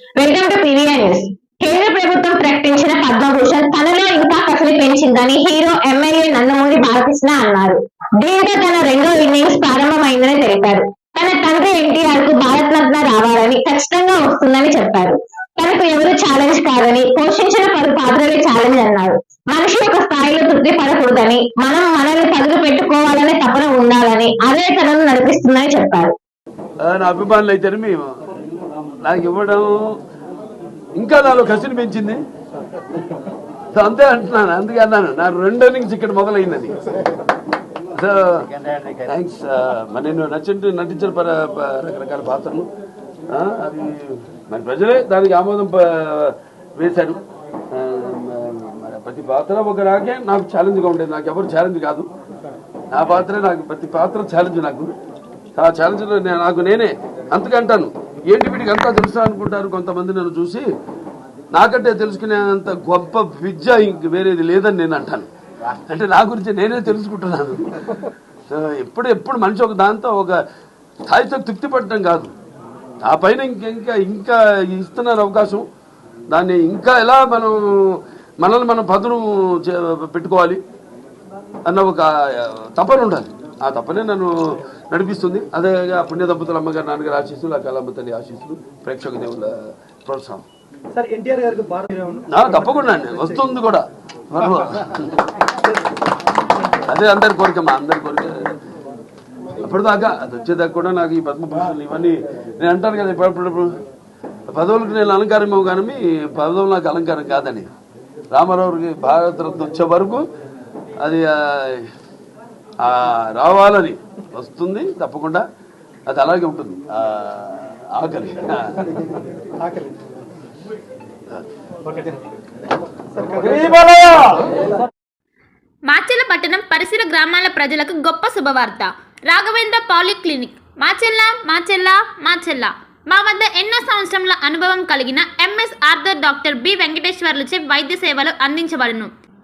Welcome to PVR news. కేంద్ర ప్రభుత్వం ప్రకటించిన పద్మభూషణ్ తనలో ఇంకా కసలు పెంచిందని హీరో ఎమ్మెల్యే నందమూరి బాలకృష్ణ అన్నారు. దీంతో తన రెండో ఇన్నింగ్స్ ప్రారంభమైందని తెలిపారు. తన తండ్రి ఎన్టీఆర్కు భారత్ రత్న రావాలని ఖచ్చితంగా వస్తుందని చెప్పారు. తనకు ఎవరు ఛాలెంజ్ కాదని పోషించిన పలు పాత్రలే ఛాలెంజ్ అన్నారు. మనిషి ఒక స్థాయిలో తృప్తి పడకూడదని మనం మనల్ని పదులు పెట్టుకోవాలనే తపన ఉండాలని అదే తనను నడిపిస్తుందని చెప్పారు. అభిమానులు అయితే మేము నాకు ఇవ్వడం ఇంకా నాలో కసిని పెంచింది. సో అంతే అంటున్నాను అందుకే అన్నాను నా రెండో నుంచి ఇక్కడ మొదలైంది సో థ్యాంక్స్ uh, మరి నేను నచ్చింటి నటించిన పర ప- రకరకాల పాత్రలు. అవి అది మరి ప్రజలే దానికి ఆమోదం వేశారు. మరి ప్రతి పాత్ర ఒక నాకే నాకు ఛాలెంజ్గా ఉండేది. నాకు ఎవరు ఛాలెంజ్ కాదు. నా పాత్రే నాకు ప్రతి పాత్ర ఛాలెంజ్ నాకు. ఆ ఛాలెంజ్ నాకు నేనే అంతకంటాను ఏంటి వీడికి అంతా తెలుసా అనుకుంటారు కొంతమంది నన్ను చూసి? నాకంటే తెలుసుకునేంత గొప్ప విద్య ఇంక వేరేది లేదని నేను అంటాను. అంటే నా గురించి నేనే తెలుసుకుంటున్నాను. ఎప్పుడు ఎప్పుడు మనిషి ఒక దాంతో ఒక స్థాయితో తృప్తి పడటం కాదు. ఆ పైన ఇంకా ఇంకా ఇంకా ఇస్తున్నారు అవకాశం. దాన్ని ఇంకా ఎలా మనం మనల్ని మనం పదును చే- పెట్టుకోవాలి అన్న ఒక తపన ఉండాలి. ఆ తపనే నన్ను నడిపిస్తుంది. అదే పుణ్య దంపతుల అమ్మగారు నాన్నగారు ఆశీస్సులు ఆ కళమ్మ తల్లి ఆశీస్సులు ప్రేక్షక దేవుల ప్రోత్సాహం. సార్ ఎన్టీఆర్ గారికి భారత ఆ, తప్పకుండా అండి. వస్తుంది కూడా. అదే అందరి కోరిక మా అందరి కోరిక. అప్పటిదాకా అది వచ్చేదాకా కూడా నాకు ఈ పద్మభూషణ్ ఇవన్నీ నేను అంటాను కదా ఇప్పుడప్పుడు పదవులకు నేను అలంకారం ఇవ్వవు కానీ పదవులు నాకు అలంకారం కాదని. రామారావుకి భారతరత్న వచ్చే వరకు అది రావాలని వస్తుంది తప్పకుండా. అది అలాగే ఉంటుంది. ఆ, ఆకలి. మాచెల్ల పట్టణం పరిసర గ్రామాల ప్రజలకు గొప్ప శుభవార్త. రాఘవేంద్ర పాలిక్లినిక్. మాచెల్ల మాచెల్ల మాచెల్ల మా వద్ద ఎన్నో సంవత్సరముల అనుభవం కలిగిన ఎంఎస్ ఆర్థర్ డాక్టర్ బి వెంకటేశ్వర్లచే వైద్య సేవలు అందించబడును.